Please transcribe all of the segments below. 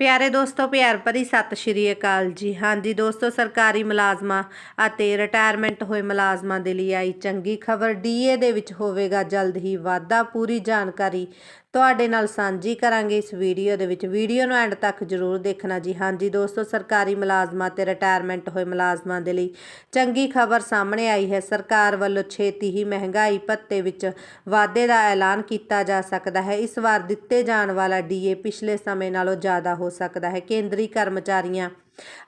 ਪਿਆਰੇ ਦੋਸਤੋ, ਪਿਆਰ ਭਰੀ ਸਤਿ ਸ਼੍ਰੀ ਅਕਾਲ ਜੀ। ਹਾਂਜੀ ਦੋਸਤੋ, ਸਰਕਾਰੀ ਮੁਲਾਜ਼ਮਾਂ ਅਤੇ ਰਿਟਾਇਰਮੈਂਟ ਹੋਏ ਮੁਲਾਜ਼ਮਾਂ ਦੇ ਲਈ ਆਈ ਚੰਗੀ ਖਬਰ। ਡੀਏ ਦੇ ਵਿੱਚ ਹੋਵੇਗਾ ਜਲਦ ਹੀ ਵਾਧਾ। ਪੂਰੀ ਜਾਣਕਾਰੀ ਤੁਹਾਡੇ ਨਾਲ ਸਾਂਝੀ ਕਰਾਂਗੇ ਇਸ ਵੀਡੀਓ ਦੇ ਵਿੱਚ। ਵੀਡੀਓ ਨੂੰ ਐਂਡ ਤੱਕ ਜ਼ਰੂਰ ਦੇਖਣਾ ਜੀ। ਹਾਂਜੀ ਦੋਸਤੋ, ਸਰਕਾਰੀ ਮੁਲਾਜ਼ਮਾਂ ਤੇ ਰਿਟਾਇਰਮੈਂਟ ਹੋਏ ਮੁਲਾਜ਼ਮਾਂ ਦੇ ਲਈ ਚੰਗੀ ਖਬਰ ਸਾਹਮਣੇ ਆਈ ਹੈ। ਸਰਕਾਰ ਵੱਲੋਂ ਛੇਤੀ ਹੀ ਮਹਿੰਗਾਈ ਭੱਤੇ ਵਿੱਚ ਵਾਧੇ ਦਾ ਐਲਾਨ ਕੀਤਾ ਜਾ ਸਕਦਾ ਹੈ। ਇਸ ਵਾਰ ਦਿੱਤੇ ਜਾਣ ਵਾਲਾ ਡੀਏ ਪਿਛਲੇ ਸਮੇਂ ਨਾਲੋਂ ਜ਼ਿਆਦਾ ਹੋ ਸਕਦਾ ਹੈ। ਕੇਂਦਰੀ ਕਰਮਚਾਰੀਆਂ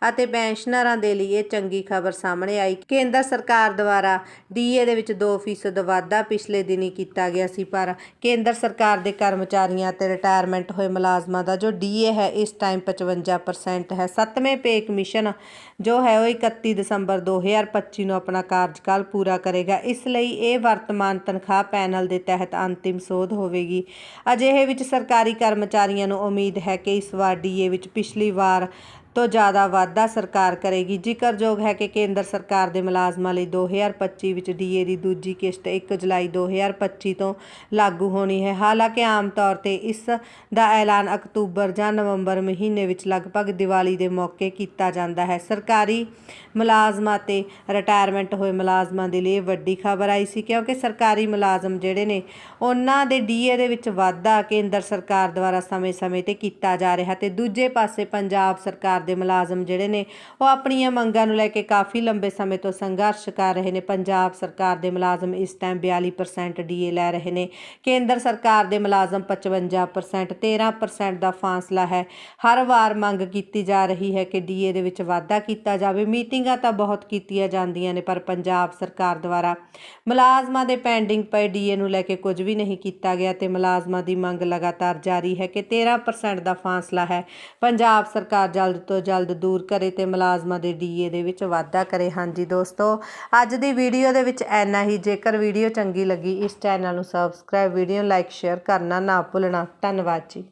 ਅਤੇ ਪੈਨਸ਼ਨਰਾਂ ਦੇ ਲਈ ਇਹ ਚੰਗੀ ਖਬਰ ਸਾਹਮਣੇ ਆਈ। ਕੇਂਦਰ ਸਰਕਾਰ ਦੁਆਰਾ ਡੀਏ ਦੇ ਵਿੱਚ 2% ਵਾਧਾ ਪਿਛਲੇ ਦਿਨੀ ਕੀਤਾ ਗਿਆ ਸੀ, ਪਰ ਕੇਂਦਰ ਸਰਕਾਰ ਦੇ ਕਰਮਚਾਰੀਆਂ ਤੇ ਰਿਟਾਇਰਮੈਂਟ ਹੋਏ ਮੁਲਾਜ਼ਮਾਂ ਦਾ ਜੋ ਡੀਏ ਹੈ, ਇਸ ਟਾਈਮ 55% ਹੈ। ਸੱਤਵੇਂ ਪੇ ਕਮਿਸ਼ਨ ਜੋ ਹੈ, ਉਹ 31 ਦਸੰਬਰ 2025 ਨੂੰ ਆਪਣਾ ਕਾਰਜਕਾਲ ਪੂਰਾ ਕਰੇਗਾ। ਇਸ ਲਈ ਇਹ ਵਰਤਮਾਨ ਤਨਖਾਹ ਪੈਨਲ ਦੇ ਤਹਿਤ ਅੰਤਿਮ ਸੋਧ ਹੋਵੇਗੀ। ਅਜਿਹੇ ਵਿੱਚ ਸਰਕਾਰੀ ਕਰਮਚਾਰੀਆਂ ਨੂੰ ਉਮੀਦ ਹੈ ਕਿ ਇਸ ਵਾਰ ਡੀਏ ਵਿੱਚ ਪਿਛਲੀ ਵਾਰ ਤੋਂ ਜ਼ਿਆਦਾ ਵਾਧਾ ਸਰਕਾਰ ਕਰੇਗੀ। ਜ਼ਿਕਰਯੋਗ ਹੈ ਕਿ ਕੇਂਦਰ ਸਰਕਾਰ ਦੇ ਮੁਲਾਜ਼ਮਾਂ ਲਈ 2025 ਵਿੱਚ ਡੀਏ ਦੀ ਦੂਜੀ ਕਿਸ਼ਤ 1 ਜੁਲਾਈ 2025 ਤੋਂ ਲਾਗੂ ਹੋਣੀ ਹੈ। ਹਾਲਾਂਕਿ ਆਮ ਤੌਰ ਤੇ ਇਸ ਦਾ ਐਲਾਨ ਅਕਤੂਬਰ ਜਾਂ ਨਵੰਬਰ ਮਹੀਨੇ ਵਿੱਚ ਲਗਭਗ ਦੀਵਾਲੀ ਦੇ ਮੌਕੇ ਕੀਤਾ ਜਾਂਦਾ ਹੈ। ਸਰਕਾਰੀ ਮੁਲਾਜ਼ਮਾਂ ਤੇ ਰਿਟਾਇਰਮੈਂਟ ਹੋਏ ਮੁਲਾਜ਼ਮਾਂ ਦੇ ਲਈ ਇਹ ਵੱਡੀ ਖਬਰ ਆਈ ਸੀ ਕਿਉਂਕਿ ਸਰਕਾਰੀ ਮੁਲਾਜ਼ਮ ਜਿਹੜੇ ਨੇ, ਉਹਨਾਂ ਦੇ ਡੀਏ ਦੇ ਵਿੱਚ ਵਾਧਾ ਕੇਂਦਰ ਸਰਕਾਰ ਦੁਆਰਾ ਸਮੇਂ-ਸਮੇਂ ਤੇ ਕੀਤਾ ਜਾ ਰਿਹਾ ਤੇ ਦੂਜੇ ਪਾਸੇ ਪੰਜਾਬ ਸਰਕਾਰ ਦੇ ਮੁਲਾਜ਼ਮ ਜਿਹੜੇ ਨੇ, ਉਹ ਆਪਣੀਆਂ ਮੰਗਾਂ ਨੂੰ ਲੈ ਕੇ ਕਾਫੀ ਲੰਬੇ ਸਮੇਂ ਤੋਂ ਸੰਘਰਸ਼ ਕਰ ਰਹੇ ਨੇ। ਪੰਜਾਬ ਸਰਕਾਰ ਦੇ ਮੁਲਾਜ਼ਮ ਇਸ ਟਾਈਮ 42% ਡੀਏ ਲੈ ਰਹੇ ਨੇ। ਕੇਂਦਰ ਸਰਕਾਰ ਦੇ ਮੁਲਾਜ਼ਮ 55% 13% ਦਾ ਫਾਸਲਾ ਹੈ। ਹਰ ਵਾਰ ਮੰਗ ਕੀਤੀ ਜਾ ਰਹੀ ਹੈ ਕਿ ਡੀਏ ਦੇ ਵਿੱਚ ਵਾਧਾ ਕੀਤਾ ਜਾਵੇ। ਮੀਟਿੰਗਾਂ ਤਾਂ ਬਹੁਤ ਕੀਤੀਆਂ ਜਾਂਦੀਆਂ ਨੇ, ਪਰ ਪੰਜਾਬ ਸਰਕਾਰ ਦੁਆਰਾ ਮੁਲਾਜ਼ਮਾਂ ਦੇ ਪੈਂਡਿੰਗ ਪਏ ਡੀਏ ਨੂੰ ਲੈ ਕੇ ਕੁਝ ਵੀ ਨਹੀਂ ਕੀਤਾ ਗਿਆ ਤੇ ਮੁਲਾਜ਼ਮਾਂ ਦੀ ਮੰਗ ਲਗਾਤਾਰ ਜਾਰੀ ਹੈ ਕਿ 13% ਦਾ ਫਾਸਲਾ ਹੈ। ਪੰਜਾਬ ਸਰਕਾਰ ਜਲਦ ਤੋਂ ਤੋਂ ਜਲਦ ਦੂਰ ਕਰੇ ਤੇ ਮੁਲਾਜ਼ਮਾਂ ਦੇ ਡੀਏ ਦੇ ਵਿੱਚ ਵਾਧਾ ਕਰੇ। ਹਾਂਜੀ ਦੋਸਤੋ, ਅੱਜ ਦੀ ਵੀਡੀਓ ਦੇ ਵਿੱਚ ਐਨਾ ਹੀ। ਜੇਕਰ ਵੀਡੀਓ ਚੰਗੀ ਲੱਗੀ, ਇਸ ਚੈਨਲ ਨੂੰ ਸਬਸਕ੍ਰਾਈਬ ਵੀਡੀਓ ਲਾਈਕ ਸ਼ੇਅਰ ਕਰਨਾ ਨਾ ਭੁੱਲਣਾ। ਧੰਨਵਾਦ ਜੀ।